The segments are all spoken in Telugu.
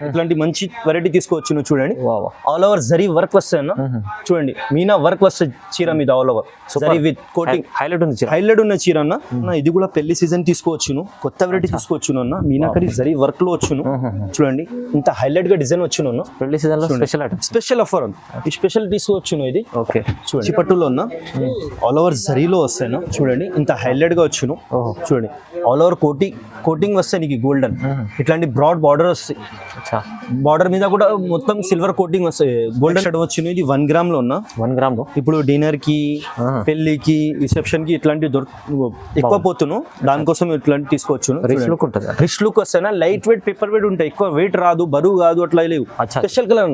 ఇట్లాంటి మంచి వెరైటీ తీసుకోవచ్చు నువ్వు చూడండి ఆల్ ఓవర్ జరీ వర్క్ వస్తాయి అన్న చూడండి మీనా వర్క్ వస్తుంది చీర మీద all over zari with coating highlight ఉంది చీర. హైలైట్ ఉన్న చీర అన్న ఇది కూడా పెళ్ళి సీజన్ తీసుకోవచ్చును. కొత్త వెరైటీ తీసుకోవచ్చును అన్న. మీనాకరి జరీ వర్క్లో వచ్చును. చూడండి ఇంత హైలైట్గా డిజైన్ వచ్చును అన్న. పెళ్ళి సీజన్లో స్పెషల్ స్పెషల్ ఆఫర్ అన్న. ఈ స్పెషల్ తీసుకోవచ్చును ఇది. ఓకే. చూడండి. చిపట్టులో ఉన్న ఆల్ ఓవర్ జరీలో వస్తాయి చూడండి ఇంత హైలైట్గా వచ్చును. చూడండి ఆల్ ఓవర్ కోటింగ్ కోటింగ్ వస్తాయి నీకు గోల్డెన్ ఇట్లాంటి బ్రాడ్ బార్డర్ వస్తాయి బార్డర్ మీద కూడా మొత్తం సిల్వర్ కోటింగ్ వస్తాయి. గోల్డెన్ షర్ట్ వచ్చిన ఇది వన్ గ్రామ్లో ఉన్న? వన్ గ్రామ్లో? ఇప్పుడు డిన్నర్కి పెళ్ళికి రిసెప్షన్కి ఇట్లాంటి దొర ఎక్కువ పోతును. దానికోసం ఇట్లాంటి తీసుకోవచ్చు రిచ్ లుక్ ఉంటుంది రిచ్ లుక్ వస్తాయి లైట్ వెయిట్ పేపర్ వెయిట్ ఉంటాయి. ఎక్కువ వెయిట్ రాదు బరువు కాదు అట్లా లేవు. స్పెషల్ కలర్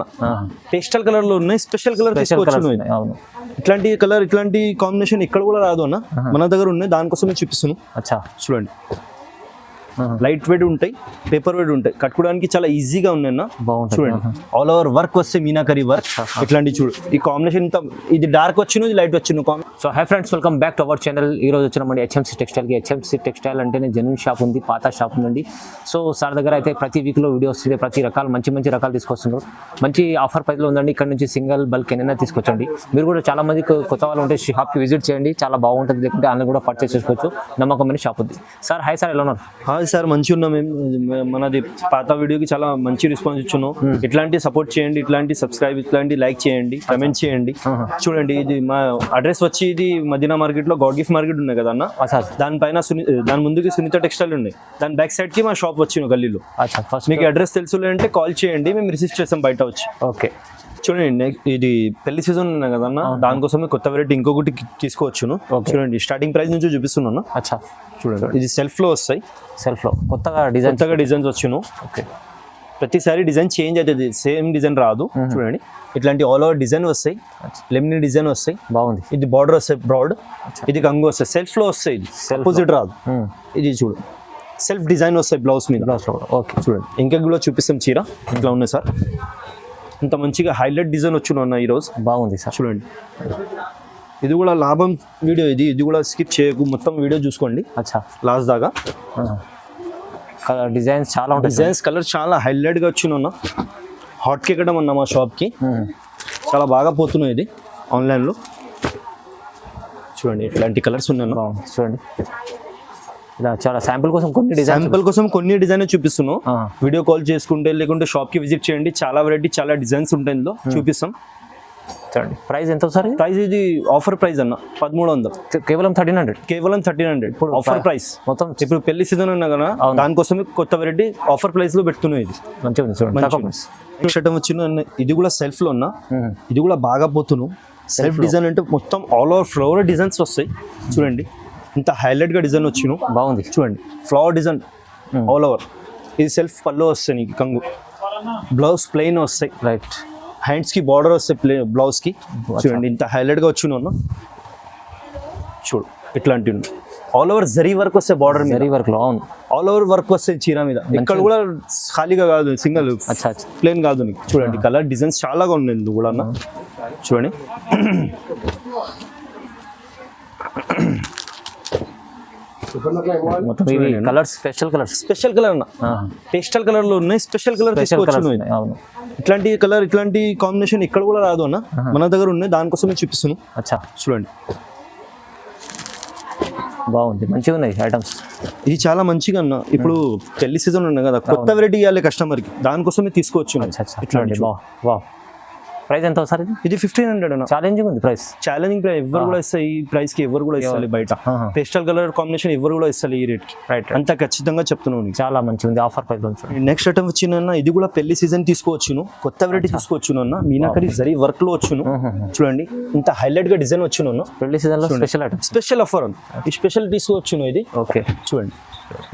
పేస్టల్ కలర్లో ఉన్నాయి స్పెషల్ కలర్ తీసుకోవచ్చు ఇట్లాంటి కలర్ ఇట్లాంటి కాంబినేషన్ ఇక్కడ కూడా రాదు అన్న. మన దగ్గర ఉన్నాయి దానికోసం చూపిస్తాను. అచ్చా. చూడండి. లైట్ వెయిట్ ఉంటాయి పేపర్ వెయిట్ ఉంటాయి. కట్టుకోవడానికి చాలా ఈజీగా ఉన్నాయి అన్న. బాగుంటుంది చూడండి. ఆల్ ఓవర్ వర్క్ వస్తే మీనాకరీ వర్క్ ఇట్లాంటి చూడు. ఈ కాంబినేషన్ ఇంత ఇది డార్క్ వచ్చిన ఇది లైట్ వచ్చిన so hi friends welcome back to our channel ఈ రోజు వచ్చినామండి హెచ్ఎంసీ టెక్స్టైల్కి హెచ్ఎంసీ టెక్స్టైల్ అంటేనే జెన్యున్ షాప్ ఉంది పాత షాప్ ఉందండి. సో సార్ దగ్గర అయితే ప్రతి వీక్లో వీడియో వస్తుంది ప్రతి రకాలు మంచి మంచి రకాలు తీసుకొస్తున్నారు. మంచి ఆఫర్ ప్రైస్లో ఉందండి. ఇక్కడ నుంచి సింగిల్ బల్క్ ఎన్నైనా తీసుకొచ్చండి. మీరు కూడా చాలా మంది కొత్త వాళ్ళు ఉంటే షాప్కి విజిట్ చేయండి. చాలా బాగుంటుంది లేకుంటే ఆన్లైన్ కూడా పర్చేస్ చేసుకోవచ్చు. నమ్మకమైన షాప్ ఉంది. సార్ హాయ్ సార్ ఎలా ఉన్నారు? హాయ్ సార్ మంచిగా ఉన్నాం. మేము మనది పాత వీడియోకి చాలా మంచి రెస్పాన్స్ ఇచ్చున్నాం. ఇట్లాంటి సపోర్ట్ చేయండి ఇట్లాంటి సబ్స్క్రైబ్ ఇట్లాంటి లైక్ చేయండి కమెంట్ చేయండి. చూడండి ఇది మా అడ్రస్ వచ్చి ఇది మదీనా మార్కెట్లో గాడ్ గిఫ్ట్ మార్కెట్ ఉన్నాయి కదా అన్న? దానిపైన సుని దాని ముందుకి సునీత టెక్స్టైల్ ఉన్నాయి. దాని బ్యాక్ సైడ్కి మా షాప్ వచ్చిన గల్లీలో. మీకు అడ్రస్ తెలుసు అంటే కాల్ చేయండి మేము రిసీవ్ చేస్తాం బయట వచ్చి. ఓకే. చూడండి ఇది పెళ్ళి సీజన్ ఉన్నాయి కదన్న దానికోసమే కొత్త వెరైటీ ఇంకొకటి తీసుకోవచ్చును. చూడండి స్టార్టింగ్ ప్రైస్ నుంచి చూపిస్తున్నాను. అచ్చా. చూడండి ఇది సెల్ఫ్లో వస్తాయి. సెల్ఫ్లో కొత్తగా డిజైన్ కొత్తగా డిజైన్స్ వచ్చును. ఓకే. ప్రతిసారి డిజైన్ చేంజ్ అవుతుంది. సేమ్ డిజైన్ రాదు. చూడండి ఇట్లాంటి ఆల్ ఓవర్ డిజైన్ వస్తాయి. లెమిని డిజైన్ వస్తాయి. బాగుంది. ఇది బార్డర్ వస్తాయి బ్రాడ్ ఇది కంగు వస్తాయి. సెల్ఫ్లో వస్తాయి ఇది. అపోజిట్ రాదు. ఇది చూడు. సెల్ఫ్ డిజైన్ వస్తాయి బ్లౌజ్ మీద. ఓకే. చూడండి ఇంకా కూడా చూపిస్తాం చీర. ఇట్లా ఉన్నాయి సార్. ఇంత మంచిగా హైలైట్ డిజైన్ వచ్చును ఈరోజు బాగుంది సార్. చూడండి. ఇది కూడా లాభం వీడియో ఇది. ఇది కూడా స్కిప్ చేయకు. మొత్తం వీడియో చూసుకోండి. అచ్చా. లాస్ట్ దాకా. కలర్ డిజైన్స్ చాలా ఉంటాయి. డిజైన్స్ కలర్ చాలా హైలైట్గా వచ్చిన హాట్ కేకడం అన్న మా షాప్కి. చాలా బాగా పోతున్నాయి ఇది ఆన్లైన్లో చూడండి ఇట్లాంటి కలర్స్ ఉన్నాయి. బాగుంది. చూడండి. ఇలా చాలా శాంపుల్ కోసం కొన్ని డిజైన్ శాంపుల్ కోసం కొన్ని డిజైన్ చూపిస్తున్నాం. వీడియో కాల్ చేసుకుంటే లేకుంటే షాప్కి విజిట్ చేయండి. చాలా వెరైటీ చాలా డిజైన్స్ ఉంటాయి ఇందులో. చూపిస్తాం. చూడండి. ప్రైస్ ఎంత సార్? ప్రైస్ ఇది ఆఫర్ ప్రైస్ అన్న. పదమూడు వందలు. కేవలం థర్టీన్ హండ్రెడ్ కేవలం థర్టీన్ హండ్రెడ్ ఇప్పుడు ఆఫర్ ప్ర- ప్రైస్ మొత్తం ఇప్పుడు పెళ్ళి సీజన్ ఉన్నా కదా. దానికోసమే కొత్త వెరైటీ ఆఫర్ ప్రైస్లో పెడుతున్నాయి ఇది. మంచిగా ఉంది చూడండి. వచ్చిన ఇది కూడా సెల్ఫ్లో ఉన్నా మ్మ్. ఇది కూడా బాగా పోతును సెల్ఫ్ డిజైన్ అంటే మొత్తం ఆల్ ఓవర్ ఫ్లవర్ డిజైన్స్ వస్తాయి. చూడండి. ఇంత హైలైట్గా డిజైన్ వచ్చిన బాగుంది. చూడండి ఫ్లవర్ డిజైన్ ఆల్ ఓవర్ ఇది సెల్ఫ్ పళ్ళు వస్తాయి నీకు కంగు. బ్లౌజ్ ప్లెయిన్ వస్తాయి. రైట్ హ్యాండ్స్కి బార్డర్ వస్తాయి ప్లే బ్లౌజ్కి. చూడండి ఇంత హైలైట్గా వచ్చిన చూడు ఇట్లాంటివి ఆల్ ఓవర్ జరీ వర్క్ వస్తాయి బార్డర్ జరీ వర్క్లో అవును. ఆల్ ఓవర్ వర్క్ వస్తాయి చీర మీద. ఇక్కడ కూడా ఖాళీగా కాదు సింగల్ ప్లేన్ కాదు నీకు. చూడండి కలర్ డిజైన్స్ చాలాగా ఉన్నాయి కూడా అన్న. చూడండి. మొత్తం ఇవి colours special colours. Special colour అన్న. పేస్టల్ కలర్లో ఉన్నాయి స్పెషల్ కలర్. అవును. ఇట్లాంటి కలర్ ఇట్లాంటి కాంబినేషన్ ఇక్కడ కూడా రాదు అన్న. మన దగ్గర ఉన్నాయి దానికోసం చూపిస్తున్నాను అచ్చా. చూడండి. బాగుంది. మంచిగా ఉన్నాయి ఐటమ్స్ ఇది చాలా మంచిగా అన్న. ఇప్పుడు పెళ్ళి సీజన్ ఉన్నాయి కదా కొత్త వెరైటీ ఇవ్వాలి కస్టమర్కి. దానికోసమే తీసుకోవచ్చు అచ్చా అచ్చా. చూడండి వా వా ప్రైస్ ఎంత సార్ ఇది? ఫిఫ్టీన్ హండ్రెడ్ అన్న. ఛాలెంజింగ్ ఉంది ప్రైస్. Challenging price. ఎవరు కూడా ఇస్తారు ఈ ప్రైస్కి ఎవరు కూడా ఇస్తారు బయట. పేస్టల్ కలర్ కాంబినేషన్ ఎవరు కూడా ఇస్తారు ఈ రేట్కి రైట్ అంత ఖచ్చితంగా చెప్తున్నాను చాలా మంచిగా ఉంది ఆఫర్ ప్రైస్ నెక్స్ట్ ఐటమ్ వచ్చిన ఇది కూడా పెళ్ళి సీజన్ తీసుకోవచ్చును. కొత్త వెరైటీ తీసుకోవచ్చును అన్న. మీనాకరి జరీ వర్క్లో వచ్చును చూడండి ఇంత హైలైట్గా డిజైన్ వచ్చును పెళ్ళి సీజన్లో స్పెషల్ స్పెషల్ ఆఫర్ ఈ స్పెషల్ తీసుకోవచ్చును ఇది. ఓకే చూడండి.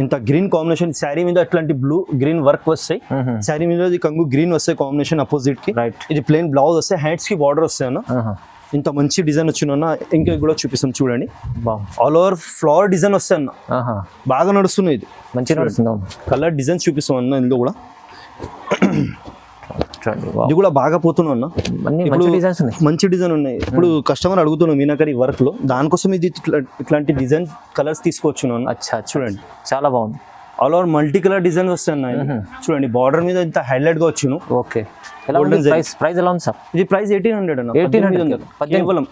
ఇంత గ్రీన్ కాంబినేషన్ శారీ మీద అట్లాంటి బ్లూ గ్రీన్ వర్క్ వస్తాయి. శారీ మీద కంగు గ్రీన్ వస్తాయి కాంబినేషన్ అపోజిట్కి. రైట్ ఇది ప్లెయిన్ బ్లౌజ్ వస్తాయి హ్యాండ్స్కి బార్డర్ వస్తాయి అన్న. ఇంత మంచి డిజైన్ వచ్చిన ఇంకా కూడా చూపిస్తాం చూడండి. ఆల్ ఓవర్ ఫ్లవర్ డిజైన్ వస్తాయి అన్న. బాగా నడుస్తున్నాయి ఇది. మంచిగా కలర్ డిజైన్ చూపిస్తాం అన్న ఇందులో కూడా. ఇది కూడా బాగా పోతున్నాం ఇప్పుడు డిజైన్స్ ఉన్నాయి. మంచి డిజైన్ ఉన్నాయి. ఇప్పుడు కస్టమర్ అడుగుతున్నాం మీనాకరి వర్క్లో దానికోసం ఇది ఇట్లా- ఇట్లాంటి డిజైన్ కలర్స్ తీసుకోవచ్చు అచ్చా చూడండి. చాలా బాగుంది. All over multi colour design వస్తున్నాయి చూడండి బార్డర్ మీద ఇంత హైలైట్గా వచ్చును ఓకే ఎలా ప్రైస్ ప్రైస్ ఎలా ఉంది సార్ ఇది ప్రైస్ ఎయిటీన్ హండ్రెడ్ అన్న. 1800 1800 కేవలం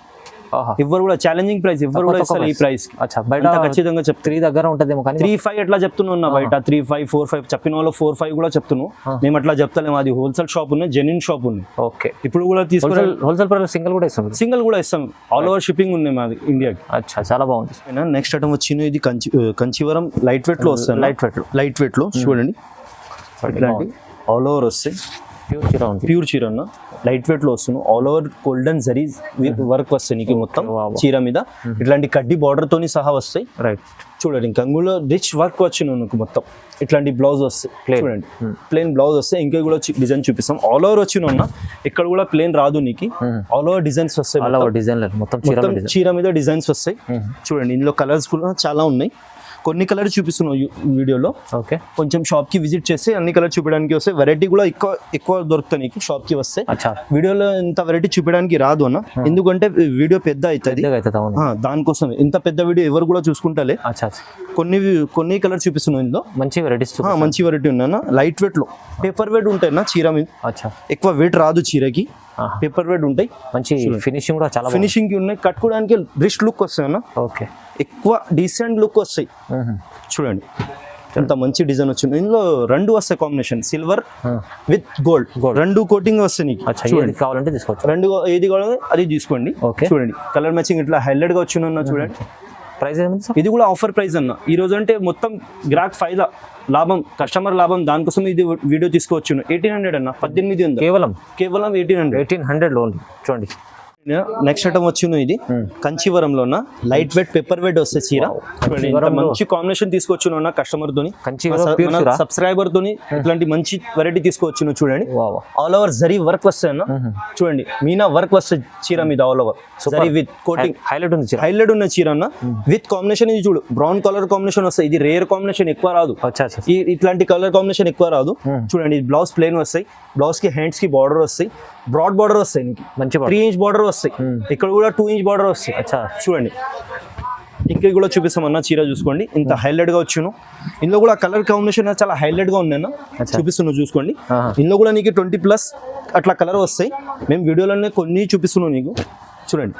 ఎవరు కూడా ఛాలెంజింగ్ ప్రైస్ ఎవరు కూడా ఇస్తారు ఈ ప్రైస్ బయట ఖచ్చితంగా చెప్తారు త్రీ దగ్గర ఉంటుందేమో కానీ త్రీ ఫైవ్ ఎట్లా చెప్తున్నా బయట? త్రీ ఫైవ్ ఫోర్ ఫైవ్ చెప్పిన వాళ్ళు ఫోర్ ఫైవ్ కూడా చెప్తున్నాను మేము అట్లా చెప్తలేము. అది హోల్సేల్ షాప్ ఉన్నాయి జెన్యున్ షాప్ ఉంది ఓకే. ఇప్పుడు కూడా తీసుకుని హోల్సేల్ ప్రైస్ సింగిల్ కూడా ఇస్తుంది సింగిల్ కూడా ఇస్తాం. ఆల్ ఓవర్ షిప్పింగ్ ఉన్నాయి మాది ఇండియాకి అచ్చా చాలా బాగుంది. నెక్స్ట్ ఐటమ్ వచ్చిన ఇది కంచి కంచివరం లైట్ వెయిట్లో వస్తుంది లైట్ వెయిట్ లైట్ వెయిట్లో చూడండి. ఇట్లాంటి ఆల్ ఓవర్ వస్తాయి. ప్యూర్ చీర ప్యూర్ చీర అన్న. లైట్ వెయిట్లో వస్తుంది. All over golden zari work వస్తాయి నీకు మొత్తం. చీర మీద. ఇట్లాంటి కడ్డీ బార్డర్ తోని సహా వస్తాయి. రైట్ చూడండి ఇంకా అందులో రిచ్ వర్క్ వచ్చిన నీకు మొత్తం. ఇట్లాంటి బ్లౌజ్ వస్తాయి. చూడండి. ప్లేన్ బ్లౌజ్ వస్తే ఇంకా కూడా డిజైన్ చూపిస్తాం. ఆల్ ఓవర్ వచ్చిన ఉన్న ఇక్కడ కూడా ప్లేన్ రాదు నీకు. ఆల్ ఓవర్ డిజైన్స్ వస్తాయి డిజైన్ మొత్తం. చీర మొత్తం చీర మీద డిజైన్స్ వస్తాయి. చూడండి ఇందులో కలర్స్ కూడా చాలా ఉన్నాయి. కొన్ని కలర్ చూపిస్తున్నాం వీడియోలో. ఓకే. కొంచెం షాప్కి విజిట్ చేస్తే అన్ని కలర్ చూపించడానికి వస్తే వెరైటీ కూడా ఎక్కువ ఎక్కువ దొరుకుతాయి నీకు షాప్కి వస్తే వీడియోలో ఇంత వెరైటీ చూపించడానికి రాదు అన్న. ఎందుకంటే వీడియో పెద్ద అవుతుంది. దానికోసం ఇంత పెద్ద వీడియో ఎవరు కూడా చూసుకుంటాలే. కొన్ని కొన్ని కలర్ చూపిస్తున్నాం ఇందులో. మంచి వెరైటీస్ మంచి వెరైటీ ఉన్నా లైట్ వెయిట్లో. పేపర్ వెయిట్ ఉంటాయి నా చీర మీద. ఎక్కువ వెయిట్ రాదు చీరకి. పేపర్ వెయిట్ ఉంటాయి. మంచి ఫినిషింగ్ కూడా చాలా ఫినిషింగ్ ఉన్నాయి. కట్టుకోవడానికి రిస్ట్ లుక్ వస్తాయి అన్న. ఓకే ఎక్కువ డీసెంట్ లుక్ వస్తాయి. చూడండి. ఇంత మంచి డిజైన్ వచ్చింది. ఇందులో రెండు వస్తాయి కాంబినేషన్ సిల్వర్ విత్ గోల్డ్ రెండు కోటింగ్ వస్తాయి నీకు. ఏది కావాలంటే తీసుకోవచ్చు. రెండు ఏది కావాలో అది తీసుకోండి. చూడండి. కలర్ మ్యాచింగ్ ఇట్లా హైలైట్గా వచ్చిన చూడండి. ప్రైస్ ఇది కూడా ఆఫర్ ప్రైస్ అన్న. ఈ రోజు అంటే మొత్తం గ్రాక్ ఫైదా లాభం కస్టమర్ లాభం దానికోసం ఇది వీడియో తీసుకోవచ్చు ఎయిటీన్ హండ్రెడ్ అన్న పద్దెనిమిది ఉంది కేవలం? కేవలం ఎయిటీన్ హండ్రెడ్. ఎయిటీన్ హండ్రెడ్ లోన్ చూడండి. నెక్స్ట్ ఐటమ్ వచ్చిన ఇది. కంచివరంలో లైట్ వెయిట్ పెప్పర్ వెయిట్ వస్తే చీర. మంచి కాంబినేషన్ తీసుకొచ్చిన కస్టమర్ తోని? సబ్స్క్రైబర్ తోని ఇట్లాంటి మంచి వెరైటీ తీసుకొచ్చిన చూడండి. Wow all over zari work వస్తాయి అన్న. చూడండి. మీనా వర్క్ వస్తుంది చీర మీద all over zari with coating highlight ఉంది చీర. హైలైట్ ఉన్న చీర అన్న. విత్ కాంబినేషన్ ఇది చూడు. బ్రౌన్ కలర్ కాంబినేషన్ వస్తాయి. ఇది రేర్ కాంబినేషన్ ఎక్కువ రాదు. ఇట్లాంటి కలర్ కాంబినేషన్ ఎక్కువ రాదు. చూడండి బ్లౌజ్ ప్లేన్ వస్తాయి. బ్లౌజ్కి హ్యాండ్స్కి బార్డర్ వస్తాయి. బ్రాడ్ బార్డర్ వస్తాయి నీకు. మంచి త్రీ ఇంచ్ బార్డర్ వస్తాయి. ఇక్కడ కూడా టూ ఇంచ్ బార్డర్ వస్తాయి. అచ్చా చూడండి. ఇంకా కూడా చూపిస్తామన్న చీర చూసుకోండి. ఇంత హైలైట్గా వచ్చును ఇందులో కూడా కలర్ కాంబినేషన్ చాలా హైలైట్గా ఉంది అన్న చూపిస్తున్నాను చూసుకోండి. ఇందులో కూడా నీకు ట్వంటీ ప్లస్ అట్లా కలర్ వస్తాయి. మేము వీడియోలోనే కొన్ని చూపిస్తున్నాం నీకు. చూడండి.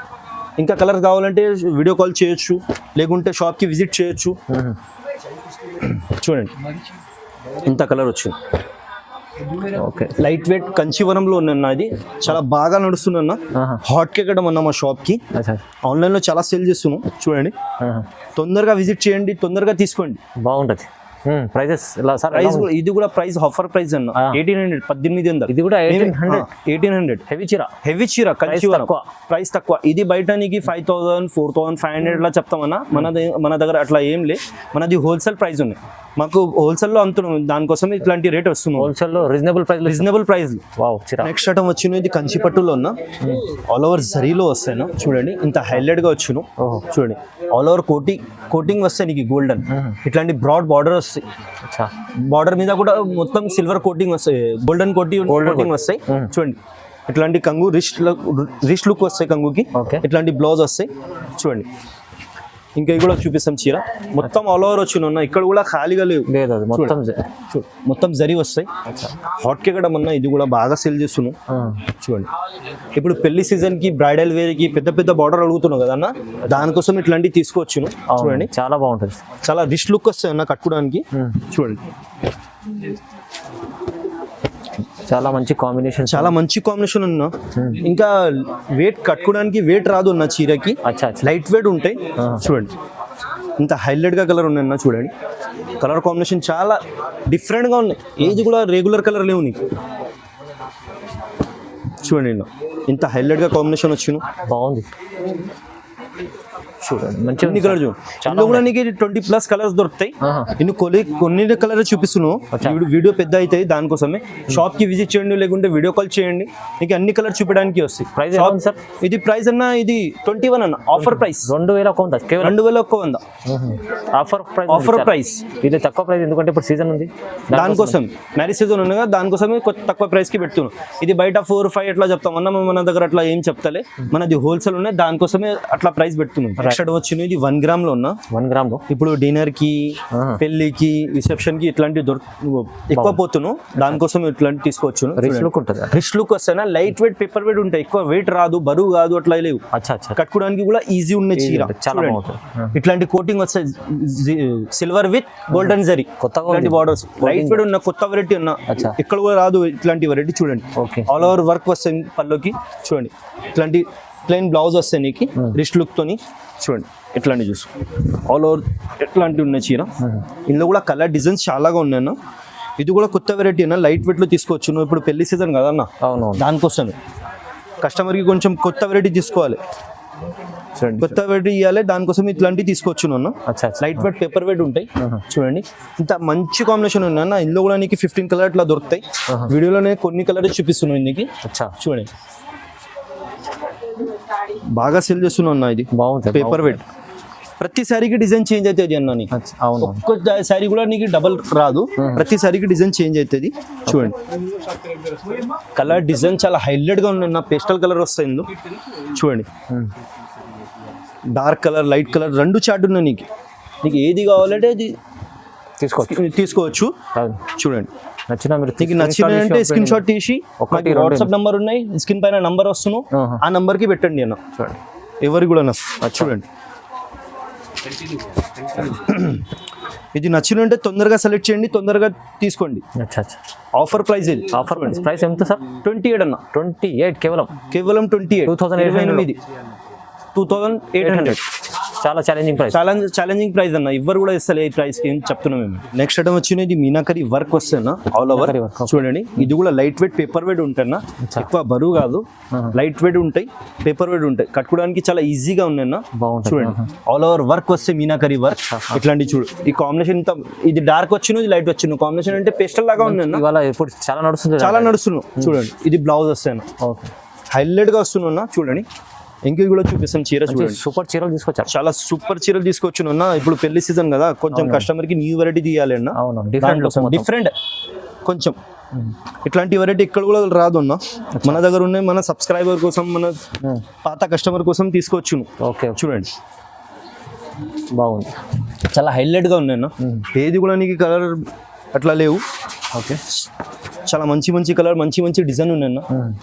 ఇంకా కలర్ కావాలంటే వీడియో కాల్ చేయొచ్చు. లేకుంటే షాప్కి విజిట్ చేయొచ్చు. చూడంండి. ఇంత కలర్ వచ్చింది. ఓకే. లైట్ వెయిట్ కంచివరంలో ఉన్న ఇది. చాలా బాగా నడుస్తున్నా ఆహా. హాట్ కేక్ అన్న మా షాప్కి ఆన్లైన్లో చాలా సేల్ చేస్తున్నాం. చూడండి. తొందరగా విజిట్ చేయండి తొందరగా తీసుకోండి. బాగుంటుంది. ప్రైజెస్ ఎలా ప్రైస్ ఇది కూడా ప్రైస్ ఆఫర్ ప్రైస్ అన్న. ఆ. ఎయిటీన్ హండ్రెడ్ పద్దెనిమిది వందలు. ఇది కూడా eighteen hundred. Eighteen hundred. Heavy చీర. హెవీ చీర తక్కువ. ప్రైస్ తక్కువ. ఇది బయట నీకు five thousand four thousand five hundred లా చెప్తామన్నా. మనది మన దగ్గర అట్లా ఏం లే. మనది హోల్సేల్ ప్రైస్ ఉన్నాయి. మాకు హోల్సేల్లో అంతున్నాం దానికోసం ఇట్లాంటి రేట్ వస్తున్నాం హోల్సేల్లో reasonable price reasonable price wow చీర. నెక్స్ట్ ఐటమ్ వచ్చిన ఇది కంచి పట్టులో ఉన్న ఆల్ ఓవర్ జరీలో వస్తాయి చూడండి ఇంత హైలైట్గా వచ్చును చూడండి ఆల్ ఓవర్ కోటింగ్ కోటింగ్ వస్తాయి నీకు గోల్డెన్ ఇట్లాంటి బ్రాడ్ బార్డర్ వస్తాయి. అచ్చా బార్డర్ మీద కూడా మొత్తం సిల్వర్ కోటింగ్ వస్తాయి. గోల్డెన్ కోటింగ్ కోటింగ్ వస్తాయి. చూడండి. ఇట్లాంటి కంగు రిస్ట్ రిస్ట్ లుక్ వస్తాయి కంగుకి. ఇట్లాంటి బ్లౌజ్ వస్తాయి. చూడండి. ఇంకా కూడా చూపిస్తాం చీర. మొత్తం ఆల్ ఓవర్ వచ్చిన ఉన్నాయి. ఇక్కడ కూడా ఖాళీగా లేవు. లేదు అది మొత్తం చూడు. మొత్తం జరి వస్తాయి. హాట్ కేక్ అన్న ఇది కూడా బాగా సేల్ చేస్తున్నాం. చూడండి. ఇప్పుడు పెళ్ళి సీజన్కి బ్రైడల్ వేర్కి పెద్ద పెద్ద బార్డర్ అడుగుతున్నావు కదా అన్న? దానికోసం ఇట్లాంటివి తీసుకొచ్చును చూడండి. చాలా బాగుంటుంది. చాలా రిచ్ లుక్ వస్తాయి అన్న కట్టుకోవడానికి. చూడండి. చాలా మంచి కాంబినేషన్ చాలా మంచి కాంబినేషన్ ఉన్న ఇంకా వెయిట్ కట్టుకోవడానికి వెయిట్ రాదు అన్న చీరకి. లైట్ వెయిట్ ఉంటాయి. చూడండి. ఇంత హైలైట్గా కలర్ ఉన్నాయి అన్న చూడండి. కలర్ కాంబినేషన్ చాలా డిఫరెంట్గా ఉన్నాయి. ఏది కూడా రెగ్యులర్ కలర్ లేవు నీకు చూడండి. ఇంత హైలైట్గా కాంబినేషన్ వచ్చిన బాగుంది. చూడండి. మంచి ఎన్ని కలర్ చూడు. ఇందులో కూడా నీకు ట్వంటీ ప్లస్ కలర్స్ దొరుకుతాయి. ఇన్ని కొన్ని కొన్ని కలర్ చూపిస్తున్నావు వీడియో పెద్ద అవుతాయి దానికోసమే. షాప్కి విజిట్ చేయండి లేకుంటే వీడియో కాల్ చేయండి. నీకు అన్ని కలర్ చూపించడానికి వస్తాయి. Price sir? ఇది ప్రైస్ అన్న ఇది ట్వంటీ వన్ అన్న ఆఫర్ ప్రైస్ రెండు వేల ఒక వంద కేవలం? రెండు వేల ఒక్క వంద. ఆఫర్ ప్రైస్ ఆఫర్ ప్రైస్ ఇది తక్కువ ప్రైస్ ఎందుకంటే ఇప్పుడు సీజన్ ఉంది. దానికోసం మ్యారేజ్ సీజన్ ఉండగా దానికోసమే తక్కువ ప్రైస్కి పెడుతున్నాం. ఇది బయట ఫోర్ ఫైవ్ ఎట్లా చెప్తాం అన్న మన దగ్గర అట్లా ఏం చెప్తలే. మనది హోల్సేల్ ఉన్నాయి దానికోసమే అట్లా ప్రైస్ పెడుతున్నాం. నెక్స్ట్ అడ్ వచ్చిన ఇది వన్ గ్రామ్లో ఉన్న. వన్ గ్రామ్లో. ఇప్పుడు డిన్నర్కి. పెళ్ళికి రిసెప్షన్కి ఇట్లాంటి దొర ఎక్కువ పోతును. దానికోసం ఇట్లాంటి తీసుకోవచ్చు రిచ్ లుక్ ఉంటుంది లుక్ వస్తేనా లైట్ వెయిట్ పేపర్ వెయిట్ ఉంటాయి. ఎక్కువ వెయిట్ రాదు బరువు కాదు అట్లా లేవు. కట్టుకోవడానికి కూడా ఈజీ ఉన్నాయి చీర. చాలా. ఇట్లాంటి కోటింగ్ వస్తాయి సిల్వర్ విత్ గోల్డెన్ జరీ కొత్తగా. బార్డర్స్ లైట్ వెయిట్ ఉన్న కొత్త వెరైటీ ఉన్న. ఇక్కడ కూడా రాదు ఇట్లాంటి వెరైటీ చూడండి. ఓకే. ఆల్ ఓవర్ వర్క్ వస్తాయి పల్లోకి చూడండి. ఇట్లాంటి ప్లెయిన్ బ్లౌజ్ వస్తాయి నీకు రిస్ట్ లుక్ తోని. చూడండి ఇట్లాంటి చూసు ఆల్ ఓవర్ ఎట్లాంటి ఉన్నాయి చీర? ఇందులో కూడా కలర్ డిజైన్స్ చాలాగా ఉన్నాయి అన్న. ఇది కూడా కొత్త వెరైటీ అన్న లైట్ వెయిట్లో తీసుకోవచ్చు. నువ్వు ఇప్పుడు పెళ్ళి సీజన్ కదా అన్న. అవును దానికోసం కస్టమర్కి కొంచెం కొత్త వెరైటీ తీసుకోవాలి. చూడండి కొత్త వెరైటీ ఇవ్వాలి దానికోసం ఇట్లాంటివి తీసుకోవచ్చు నన్ను లైట్ వెయిట్ పేపర్ వెయిట్ ఉంటాయి. చూడండి. ఇంత మంచి కాంబినేషన్ ఉంది అన్న. ఇందులో కూడా నీకు ఫిఫ్టీన్ కలర్ అట్లా దొరుకుతాయి. వీడియోలోనే కొన్ని కలర్ చూపిస్తున్నాను నీకు చూడండి. బాగా సెల్ చేస్తున్నాను అన్న ఇది. బాగుంటుంది పేపర్ వెయిట్ ప్రతి సారీకి డిజైన్ చేంజ్ అవుతుంది అన్న నీకు. అవును. ఒక్క సారీ కూడా నీకు డబల్ రాదు. ప్రతి సారీకి డిజైన్ చేంజ్ అవుతుంది. చూడండి. కలర్ డిజైన్ చాలా హైలైట్గా ఉంది నా పేస్టల్ కలర్ వస్తాయి ఇందులో. చూడండి. డార్క్ కలర్ లైట్ కలర్ రెండు చార్ట్ ఉన్నాయి నీకు. నీకు ఏది కావాలంటే అది తీసుకోవచ్చు. తీసుకోవచ్చు. చూడండి. నచ్చిన మీరు నీకు నచ్చిన అంటే స్క్రీన్ షాట్ తీసి ఒకటి. వాట్సాప్ నంబర్ ఉన్నాయి స్క్రీన్ పైన నంబర్ వస్తున్నావు. ఆ నంబర్కి పెట్టండి అన్న. చూడండి. ఎవరికి కూడా నచ్చ చూడండి. ఇది నచ్చిన అంటే తొందరగా సెలెక్ట్ చేయండి తొందరగా తీసుకోండి. ఆఫర్ ప్రైస్ ఇది ఆఫర్ ప్రైస్ ఎంత సార్? ట్వంటీ ఎయిట్ అన్న. ట్వంటీ ఎయిట్ కేవలం కేవలం ట్వంటీ ఎయిట్ 2800. ఎనిమిది. టూ థౌసండ్ ఎయిట్ హండ్రెడ్ చాలా challenging price challenge challenging price అన్న. ఎవరు కూడా ఇస్తలే ఈ ప్రైస్కి చెప్తున్నాం మేము. నెక్స్ట్ ఐటమ్ వచ్చినది మీనాకరి వర్క్ వస్తున్నా ఆల్ ఓవర్. చూడండి ఇది కూడా లైట్ వెయిట్ పేపర్ వెయిట్ ఉంటున్నా ఎక్కువ బరువు కాదు. లైట్ వెయిట్ ఉంటాయి పేపర్ వెయిట్ ఉంటాయి. కట్టుకోవడానికి చాలా ఈజీగా ఉన్నాయన్న. చూడండి ఆల్ ఓవర్ వర్క్ వస్తే మీనాకరి వర్క్ ఇట్లాంటి చూడు. ఈ కాంబినేషన్ ఇంత ఇది డార్క్ వచ్చిన ఇది లైట్ వచ్చిన కాంబినేషన్ అంటే పేస్టల్ లాగా ఉంది ఇవాళ ఇప్పుడు చాలా నడుస్తుంది చాలా నడుస్తున్నాం చూడండి ఇది బ్లౌజ్ వస్తాయి హైలైట్గా వస్తున్నా చూడండి ఇంకొక కూడా చూపిస్తాం చీర చూడండి. సూపర్ చీరలు తీసుకొచ్చారు. చాలా సూపర్ చీరలు తీసుకొచ్చు అన్న. ఇప్పుడు పెళ్ళి సీజన్ కదా కొంచెం కస్టమర్కి న్యూ వెరైటీ తీయాలి అన్న. అవును డిఫరెంట్ డిఫరెంట్ కొంచెం ఇట్లాంటి వెరైటీ ఇక్కడ కూడా రాదు అన్న. మన దగ్గర ఉన్నాయి మన సబ్స్క్రైబర్ కోసం మన పాత కస్టమర్ కోసం తీసుకోవచ్చు ఓకే చూడండి. బాగుంది. చాలా హైలైట్గా ఉన్నాయి అన్న. ఏది కూడా నీకు కలర్ అట్లా లేవు. ఓకే. చాలా మంచి మంచి కలర్ మంచి మంచి డిజైన్ ఉన్నాయి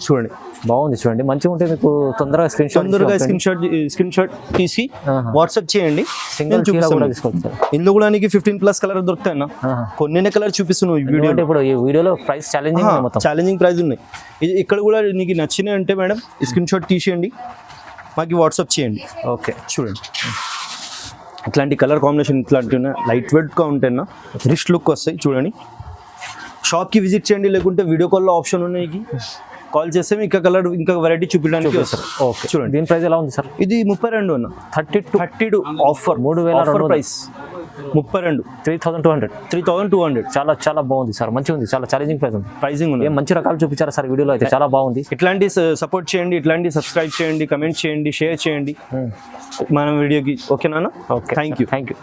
చూడండి. బాగుంది చూడండి. మంచిగా ఉంటే మీకు తొందరగా స్క్రీన్ షాట్ తొందరగా స్క్రీన్ షాట్ స్క్రీన్ షాట్ తీసి. వాట్సాప్ చేయండి. సింగిల్ చూపిస్తాను. ఇందులో కూడా నీకు ఫిఫ్టీన్ ప్లస్ కలర్ దొరుకుతాయి అన్న. కొన్ని కలర్ చూపిస్తున్నావు ఈ వీడియో ఇప్పుడు ఈ వీడియోలో ప్రైస్ ఛాలెంజింగ్ ఛాలెంజింగ్ ప్రైస్ ఉన్నాయి. ఇక్కడ కూడా నీకు నచ్చినాయి అంటే మేడం స్క్రీన్ షాట్ తీసేయండి. మాకు వాట్సాప్ చేయండి. ఓకే. చూడండి. ఇట్లాంటి కలర్ కాంబినేషన్ ఇట్లాంటి లైట్ వెయిట్గా ఉంటాయన్నా రిస్ట్ లుక్ వస్తాయి. చూడండి. షాప్కి విజిట్ చేయండి లేకుంటే వీడియో కాల్లో ఆప్షన్ ఉన్నాయి కాల్ చేస్తే ఇంకా కలర్ ఇంకా వెరైటీ చూపించడానికి వస్తారు. ఓకే చూడండి. దీని ప్రైస్ ఎలా ఉంది సార్? ఇది ముప్పై రెండు అన్న. Thirty two. Thirty two offer మూడు వేల ఆఫర్. ప్రైస్ ముప్పై రెండు. Three thousand two hundred. Three thousand two hundred. చాలా చాలా బాగుంది సార్. మంచిగా ఉంది. చాలా ఛాలెంజింగ్ ప్రైస్ ఉంది. ప్రైజింగ్ ఉంది. మంచి రకాలు చూపించారు సార్ వీడియోలో అయితే? చాలా బాగుంది. ఇట్లాంటి సపోర్ట్ చేయండి ఇట్లాంటి సబ్స్క్రైబ్ చేయండి కమెంట్ చేయండి షేర్ చేయండి. మన వీడియోకి ఓకేనా okay thank you thank you